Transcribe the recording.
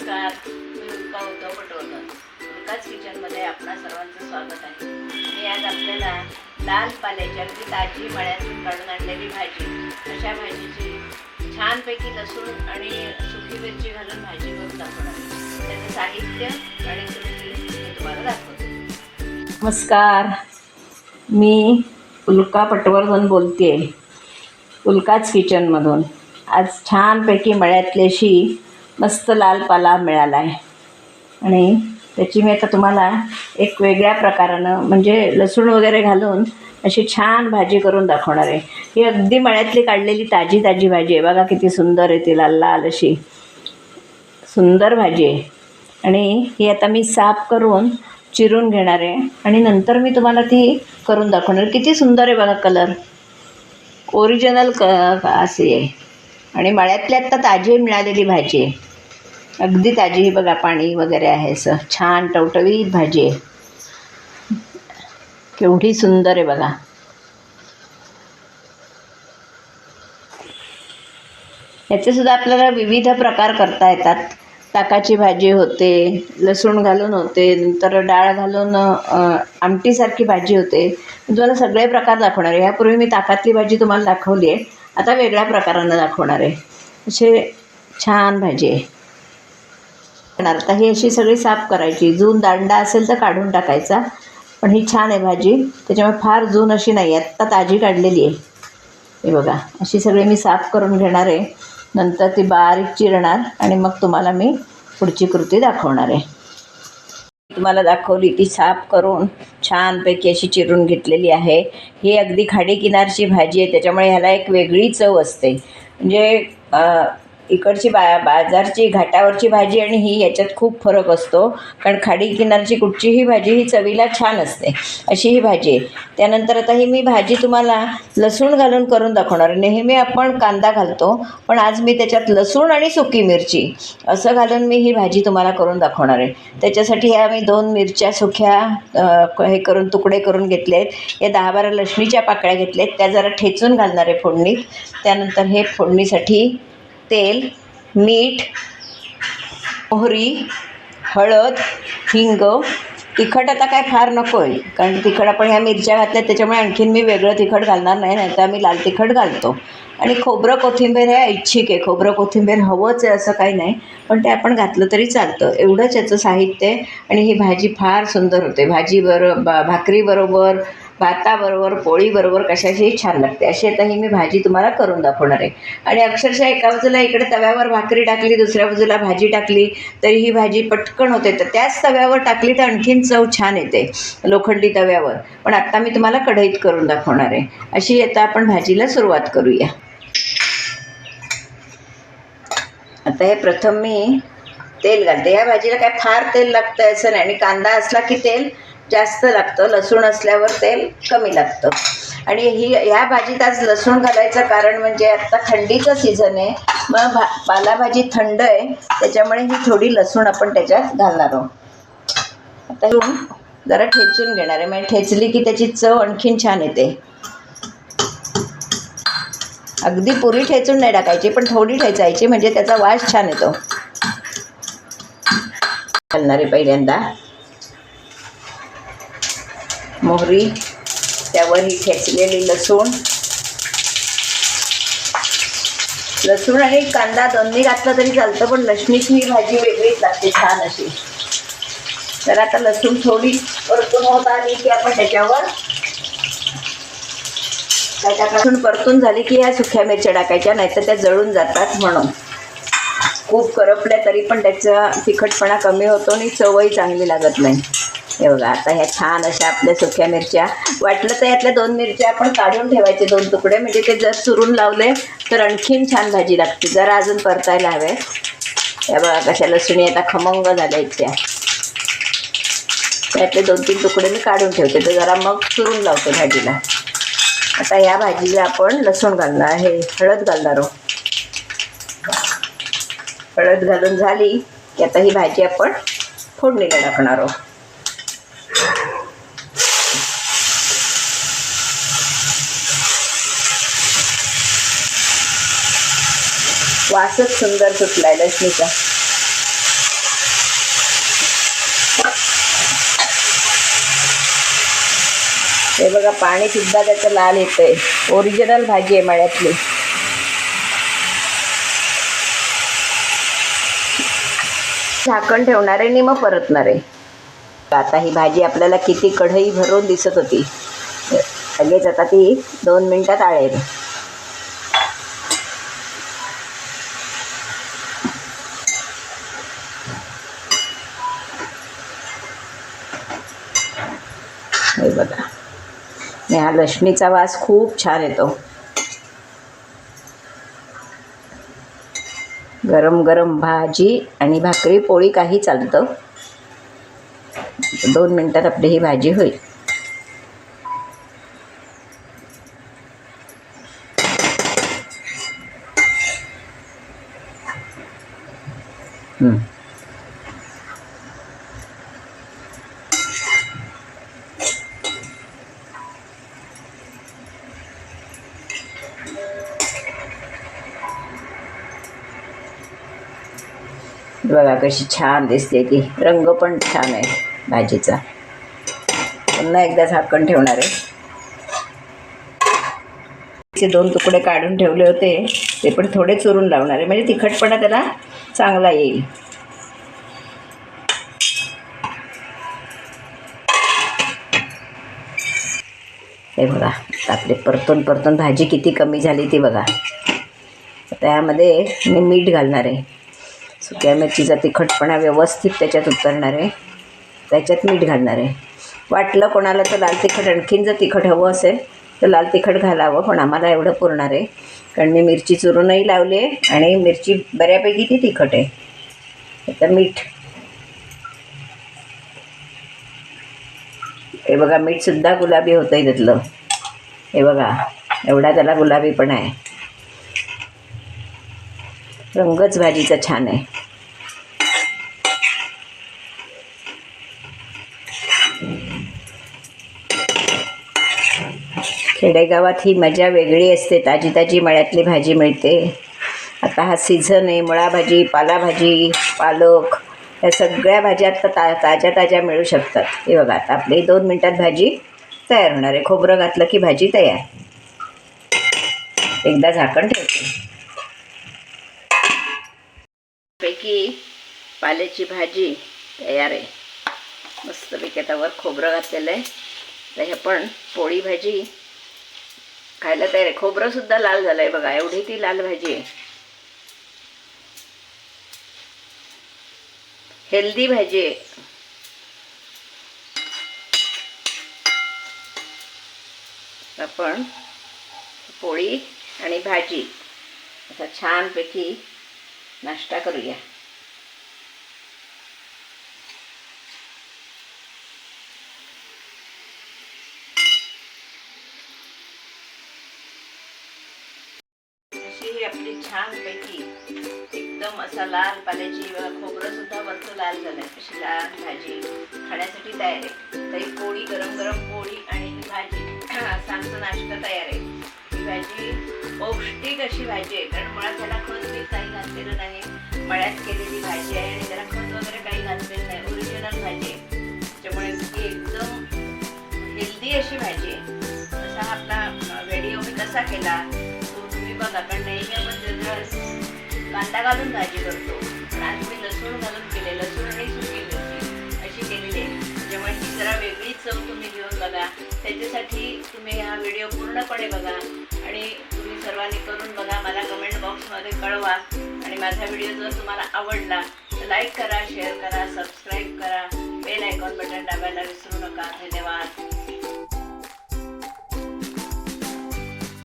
नमस्कार. मी उल्का उद्धव पटवर्धन. उल्काच किचनमध्ये आपणा सर्वांचं स्वागत आहे. मी आज आपल्याला लाल पाल्याची अगदी ताजी मळ्यातून काढून आणलेली भाजी. अशा भाजीची छानपैकी लसूण आणि सुकी मिरची घालून भाजी करून दाखवणार त्याचं साहित्य आणि कृती मी तुम्हाला दाखवते. नमस्कार. मी उल्का पटवर्धन बोलते उल्काच किचनमधून. आज छानपैकी मळ्यातल्याशी मस्त लाल पाला मिळाला आहे आणि त्याची मी आता तुम्हाला एक वेगळ्या प्रकारानं म्हणजे लसूण वगैरे घालून अशी छान भाजी करून दाखवणार आहे. ही अगदी मळ्यातली काढलेली ताजी ताजी भाजी आहे. बघा किती सुंदर आहे ती लाल लाल अशी. सुंदर भाजी आहे. आणि ही आता मी साफ करून चिरून घेणार आहे. आणि नंतर मी तुम्हाला ती करून दाखवणार किती सुंदर आहे बघा कलर. ओरिजिनल क असे आहे. आणि मळ्यातली आत्ता ताजी मिळालेली भाजी आहे. अगदी ताजी ही बघा पाणी वगैरे आहे असं. छान टवटवीत भाजी आहे. केवढी सुंदर आहे बघा. याचेसुद्धा आपल्याला विविध प्रकार करता येतात. ताकाची भाजी होते लसूण घालून होते नंतर डाळ घालून आमटीसारखी भाजी होते. मी तुम्हाला सगळे प्रकार दाखवणार आहे. यापूर्वी मी ताकातली भाजी तुम्हाला दाखवली आहे. आता वेगळ्या प्रकारानं दाखवणार आहे. असे छान भाजी आहे. आता ही अशी सगळी साफ करायची. जून दांडा असेल तर काढून टाकायचा. पण ही छान आहे भाजी. त्याच्यामुळे फार जून अशी नाही. आहे आत्ता ताजी काढलेली आहे. हे बघा. अशी सगळी मी साफ करून घेणार आहे. नंतर ती बारीक चिरणार आणि मग तुम्हाला मी पुढची कृती दाखवणार आहे. तुम्हाला दाखवली ती साफ करून छानपैकी अशी चिरून घेतलेली आहे. ही अगदी खाडीकिनारची भाजी आहे. त्याच्यामुळे ह्याला एक वेगळी चव असते. म्हणजे इकडची बा बाजारची घाटावरची भाजी आणि ही याच्यात खूप फरक असतो. कारण खाडी किनारची कुठचीही भाजी ही चवीला छान असते. अशी ही भाजी आहे. त्यानंतर आता ही मी भाजी तुम्हाला लसूण घालून करून दाखवणार आहे. नेहमी आपण कांदा घालतो पण आज मी त्याच्यात लसूण आणि सुकी मिरची असं घालून मी ही भाजी तुम्हाला करून दाखवणार आहे. त्याच्यासाठी ह्या मी दोन मिरच्या सुख्या हे करून तुकडे करून घेतले आहेत. या दहा बारा लसणीच्या पाकळ्या घेतल्या आहेत. त्या जरा ठेचून घालणार आहे फोडणीत. त्यानंतर हे फोडणीसाठी तेल मीठ मोहरी हळद हिंग तिखट आता काय फार नको आहे कारण तिखट आपण ह्या मिरच्या घातल्या त्याच्यामुळे आणखीन मी वेगळं तिखट घालणार नाही नाही तर आम्ही लाल तिखट घालतो. आणि खोबरं कोथिंबीर हे ऐच्छिक आहे. खोबरं कोथिंबीर हवंच आहे असं काही नाही. पण ते आपण घातलं तरी चालतं. एवढंच याचं साहित्य आहे. आणि ही भाजी फार सुंदर होते. भाजीबरो बा भाकरीबरोबर भाताबरोबर पोळीबरोबर कशाशीही छान लागते. अशी आता ही मी भाजी तुम्हाला करून दाखवणार आहे. आणि अक्षरशः एका बाजूला इकडे तव्यावर भाकरी टाकली दुसऱ्या बाजूला भाजी टाकली तरी ही भाजी पटकन होते. तर त्याच तव्यावर टाकली तर आणखीन चव छान येते लोखंडी तव्यावर. पण आत्ता मी तुम्हाला कढईत करून दाखवणार आहे. अशी आता आपण भाजीला सुरुवात करूया. आता हे प्रथम मी तेल घालते. या भाजीला काय फार तेल लागतं असं नाही. आणि कांदा असला की तेल जास्त लागतं. लसूण असल्यावर तेल कमी लागतं. आणि ही ह्या भाजीत आज लसूण घालायचं कारण म्हणजे आत्ता थंडीचं सीझन आहे. मग भा पालाभाजी थंड आहे. त्याच्यामुळे ही थोडी लसूण आपण त्याच्यात घालणार आहोत. आता जरा ठेचून घेणार आहे. म्हणजे ठेचली की त्याची चव आणखीन छान येते. अगदी पुरी ठेचून नाही टाकायची पण थोडी ठेचायची. म्हणजे त्याचा वास छान येतो. घालणारे पहिल्यांदा. मोहरी त्यावर ही ठेचलेली लसूण. लसूण आणि कांदा दोन्ही घातलं तरी चालतं पण लसणीची ही भाजी वेगळीच लागते छान अशी. तर आता लसूण थोडी परतून होत आली की आपण त्याच्यावर त्याच्यापासून परतून झाली की ह्या सुक्या मिरच्या टाकायच्या नाहीतर त्या जळून जातात म्हणून. खूप करपल्या तरी पण त्याचा तिखटपणा कमी होतो आणि चवही चांगली लागत नाही. हे बघा आता ह्या छान अशा आपल्या सुक्या मिरच्या. वाटलं तर यातल्या दोन मिरच्या आपण काढून ठेवायचे दोन तुकडे. म्हणजे ते जर चुरून लावले तर आणखीन छान भाजी लागते. जरा अजून परतायला हवे. या बघा कशा लसणी आता खमंग झाल्या त्यातले दोन तीन तुकडे मी काढून ठेवते. तर जरा मग चुरून लावते भाजीला. आता या भाजीला आपण लसूण घालणार. आहे हळद घालणार आहोत. हळद घालून झाली की आता ही भाजी आपण फोडणीला टाकणार आहोत. वासच सुंदर सुटलाय लक्ष्मीचा. हे बघा पाणी सुद्धा त्याचं लाल येतंय. ओरिजिनल भाजी आहे मळ्यातली. झाकण ठेवणार आहे आणि मग परतणार आहे. आता ही भाजी आपल्याला किती कढई भरून दिसत होती. लगेच आता ती दोन मिनटात आळेल. हे बघा. आणि हा लक्ष्मीचा वास खूप छान येतो. गरम गरम भाजी आणि भाकरी पोळी काही चालतं. दोन मिनटात आपली ही भाजी होईल. हं. बघा कशी छान दिसते ती. रंग पण छान आहे भाजीचा. पुन्हा एकदा झाकण ठेवणार आहे. दोन तुकडे काढून ठेवले होते. ते पण थोडे चुरून लावणार आहे. म्हणजे तिखटपणा त्याला चांगला येईल. हे बघा आपली आपले परतून परतून भाजी किती कमी झाली ती बघा. त्यामध्ये मी मीठ घालणार आहे. सुक्या मिरचीचा तिखटपणा व्यवस्थित त्याच्यात उतरणार आहे. त्याच्यात मीठ घालणार आहे. वाटलं कोणाला तर लाल तिखट आणखीन जर तिखट हवं असेल तर लाल तिखट घालावं पण आम्हाला एवढं पुरणार आहे. कारण मी मिरची चुरूनही लावली आहे आणि मिरची बऱ्यापैकी ती तिखट आहे. आता मीठ हे बघा मीठसुद्धा गुलाबी होतं आहे त्यातलं हे बघा एवढा त्याला गुलाबी पण आहे. रंगच भाजीचा छान आहे. खेडेगावात ही मजा वेगळी असते. ताजी ताजी मळ्यातली भाजी मिळते. आता हा सीझन आहे. मुळाभाजी पालाभाजी पालक या सगळ्या भाज्या आता ता ताज्या ताज्या मिळू शकतात. हे बघा आता आपली दोन मिनटात भाजी तयार होणार आहे. खोबरं घातलं की भाजी तयार. एकदा झाकण ठेवते. पैकी पाल्याची भाजी तयार आहे. मस्तपैकी आता वर खोबरं घातलेलं आहे. तर हे पण पोळी भाजी खायला तयार आहे. खोबरंसुद्धा लाल झालं आहे बघा. एवढी ती लाल भाजी आहे. हेल्दी भाजी आहे. आपण पोळी आणि भाजी असा छानपैकी नाश्ता करूया. अशी ही आपली छानपैकी असा लाल पाल्याची खोबरं सुद्धा वरचं लाल झालंय. अशी लाल भाजी खाण्यासाठी तयार आहे. तर पोळी गरम गरम पोळी आणि ही भाजी सांगचं नाश्ता तयार आहे. ही भाजी पौष्टिक अशी भाजी आहे. कारण मुळात त्याला खत मी काही घातलेलं नाही. मळ्यात केलेली भाजी आहे आणि त्याला खत वगैरे काही घातलेलं नाही. ओरिजिनल भाजी आहे. त्याच्यामुळे ती एकदम हेल्दी अशी भाजी आहे. तसा हा आपला व्हिडिओ मी कसा केला. तो तुम्ही बघा. कारण नेहमी आपण जर कांदा घालून भाजी करतो. पण आज मी लसूण घालून केले लसूण आणि सुकी मिरची अशी केलेली आहे. त्यामुळे जरा वेगळी चव तुम्ही घेऊन बघा. त्याच्यासाठी तुम्ही हा व्हिडिओ पूर्णपणे बघा. आणि तुम्ही सर्वांनी करून बघा. मला कमेंट बॉक्समध्ये कळवा. आणि माझा व्हिडिओ जर तुम्हाला आवडला तर लाईक करा शेअर करा सबस्क्राईब करा. बेल आयकॉन बटन दाबायला विसरू नका. धन्यवाद.